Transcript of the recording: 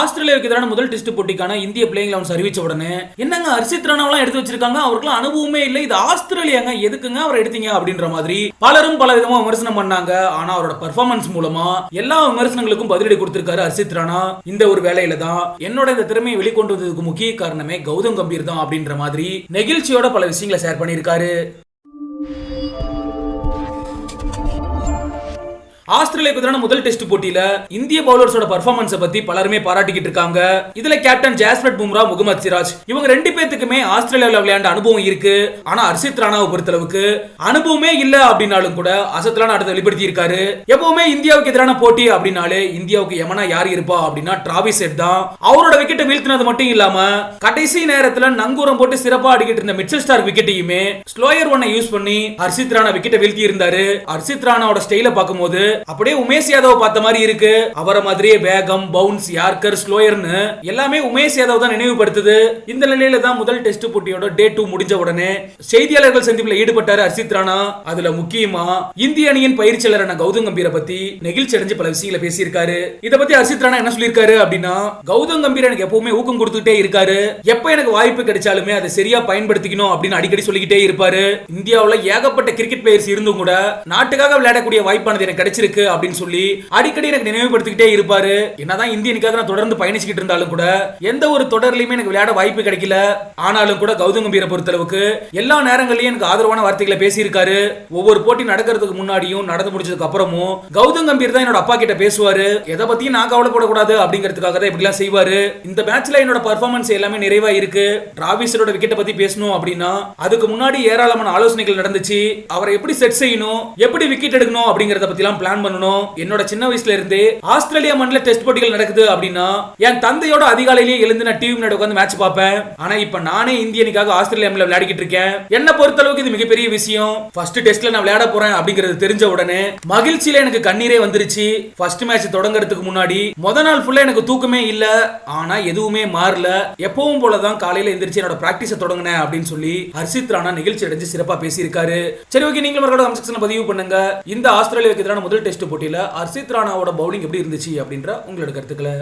ஆஸ்திரேலியாவுக்கு எதிரான முதல் டெஸ்ட் போட்டிக்கான இந்திய பிளேயிங் லெவன்ஸ் அறிவிச்ச உடனே என்னங்க ஹர்ஷித் ராணாவெல்லாம் எடுத்து வச்சிருக்காங்க? அவருக்குலாம் அனுபவமே இல்லை. இது ஆஸ்திரேலியாங்க எதுக்குங்க அவர் எடுத்தீங்க அப்படின்ற மாதிரி பலரும் பல விதமா விமர்சனம் பண்ணாங்க. ஆனா அவரோட பெர்ஃபார்மன்ஸ் மூலமா எல்லா விமர்சனங்களுக்கும் பதிலடி கொடுத்திருக்காரு ஹர்ஷித் ராணா. இந்த ஒரு வேலையில தான் என்னோட இந்த திறமையை வெளிக்கொண்டு வந்ததுக்கு முக்கிய காரணமே கௌதம் கம்பீர் தான் அப்படின்ற மாதிரி நெகிழ்ச்சியோட பல விஷயங்களை ஷேர் பண்ணியிருக்காரு. ஆஸ்திரேலியாவுக்கு எதிரான முதல் டெஸ்ட் போட்டியில இந்திய பவுலர்ஸோட பர்ஃபார்மன்ஸை பத்தி பலருமே பாராட்டிக்கிட்டு இருக்காங்க. இதுல கேப்டன் ஜாஸ்பட் பும்ரா முகமது சிராஜ் இவங்க ரெண்டு பேத்துக்குமே ஆஸ்திரேலியாவில் விளையாண்ட அனுபவம் இருக்கு. ஆனா அர்ஷித் ராணாவை பொறுத்தளவுக்கு அனுபவமே இல்ல அப்படின்னாலும் கூட அசத்தலான அடுத்த வெளிப்படுத்தி இருக்காரு. எப்பவுமே இந்தியாவுக்கு எதிரான போட்டி அப்படின்னாலே இந்தியாவுக்கு எமனா யார் இருப்பா அப்படின்னா டிராவிஸ் ஹெட் தான். அவரோட விக்கெட்டை வீழ்த்தினது மட்டும் இல்லாம கடைசி நேரத்துல நங்கூரம் போட்டு சிறப்பா அடிக்கிட்டு இருந்த மிச்சல் ஸ்டார் விக்கெட்டையுமே ஸ்லோயர் ஒன்னை யூஸ் பண்ணி ஹர்ஷித் ராணா விக்கெட்டை வீழ்த்தி இருந்தாரு ஹர்ஷித் ராணாவோட ஸ்டைல பார்க்கும்போது அப்படியே உமேஷ் யாதவ் பார்த்த மாதிரி இருக்கு. அவரை மாதிரியே வேகம் பவுன்ஸ் யார்கர் ஸ்லோயர்னு எல்லாமே உமேஷ் யாதவ் தான் நினைவுபடுத்துது. இந்த நிலையில தான் முதல் டெஸ்ட் போட்டியோட டே டூ முடிஞ்ச உடனே செய்தியாளர்கள் சந்திப்பில் ஈடுபட்டாரு ஹர்ஷித் ராணா. அதுல முக்கியமா இந்திய அணியின் பயிற்சியாளரான கௌதம் கம்பீரை பத்தி நெகிழ்ச்சி அடைஞ்சு பல விஷயங்களை பேசியிருக்காரு. இதை பத்தி ஹர்ஷித் ராணா என்ன சொல்லியிருக்காரு அப்படின்னா கௌதம் கம்பீர் எனக்கு எப்பவுமே ஊக்கம் கொடுத்துட்டே இருக்காரு. எப்ப எனக்கு வாய்ப்பு கிடைச்சாலுமே அதை சரியா பயன்படுத்திக்கணும் அப்படின்னு அடிக்கடி சொல்லிக்கிட்டே இருப்பாரு. இந்தியாவுல ஏகப்பட்ட கிரிக்கெட் பிளேயர்ஸ் இருந்தும் கூட நாட்டுக்காக விளையாடக்கூடிய வாய்ப்பானது எனக்கு கிடைச்சிருக்கு. அப்படின்னு சொல்லி அடிக்கடி எனக்கு நினைவுபடுத்திக்கிட்டே இருப்பாரு. என்னதான் இந்திய அணிக்காக நான் தொடர்ந்து பயணிச்சுக்கிட்டு இருந்தாலும் கூட எந்த ஒரு தொடர்லயுமே எனக்கு விளையாட வாய்ப்பு கிடைக்கல. ஆனாலும் கூட கௌதம் கம்பீரை பொறுத்தளவுக்கு எல்லா நேரங்களையும் எனக்கு ஆதரவான வார்த்தைகளை பேசியிருக்காரு. ஒவ்வொரு போட்டி நடக்கிறதுக்கு முன்னாடியும் நடந்து முடிச்சதுக்கு அப்புறமும் கௌதம் கம்பீர் தான் என்னோட அப்பா கிட்ட பேசுவாரு. எதை பத்தியும் நான் கவலைப்படக்கூடாது அப்படிங்கிறதுக்காக தான் இப்படிலாம் செய்வாரு. இந்த மேட்ச்ல என்னோட பர்ஃபார்மன்ஸ் எல்லாமே நிறைவா இருக்கு. டிராவிஸரோட விக்கெட்டை பத்தி பேசணும் அப்படின்னா அதுக்கு முன்னாடி ஏராளமான ஆலோசனைகள் நடந்துச்சு. அவரை எப்படி செட் செய்யணும் எப்படி விக்கெட் எடுக்கணும் அப்படிங்கறத பத்தி எல்லாம் பிளான் பண்ணணும். என்னோட சின்ன வயசுல இருந்து ஆஸ்திரேலியா மண்ணில டெஸ்ட் போட்டிகள் நடக்குது அப்படின்னா என் தந்தையோட அதிகாலையிலேயே எழுந்து நான் டிவி முன்னாடி உட்காந்து மேட்ச் பார்ப்பேன். ஆனா இப்ப நானே இந்திய ஆஸ்திரேலியா மண்ணில் விளையாடிக்கிட்டு இருக்கேன். என்ன பொறுத்தளவுக்கு இது மிகப்பெரிய விஷயம். ஃபர்ஸ்ட் டெஸ்ட்ல நான் விளையாட போறேன் அப்படிங்கிறது தெரிஞ்ச உடனே மகிழ்ச்சியில எனக்கு கண்ணீரே வந்துருச்சு. ஃபர்ஸ்ட் மேட்ச் தொடங்குறதுக்கு முன்னாடி முத நாள் ஃபுல்லா எனக்கு தூக்கமே இல்ல. ஆனா எதுவுமே மாறல. எப்பவும் போல தான் காலையில எந்திரிச்சு என்னோட பிராக்டிஸ தொடங்கினேன் அப்படின்னு சொல்லி ஹர்ஷித் ராணா நிகழ்ச்சி அடைஞ்சு சிறப்பா பேசியிருக்காரு. சரி ஓகே நீங்களும் பதிவு பண்ணுங்க. இந்த ஆஸ்திரேலியாவுக்கு எதிரான முதல் டெஸ்ட் போட்டியில அர்சித் ராணாவோட பவுலிங் எப்படி இருந்துச்சு அப்படின்ற உங்களோட கருத்துக்களை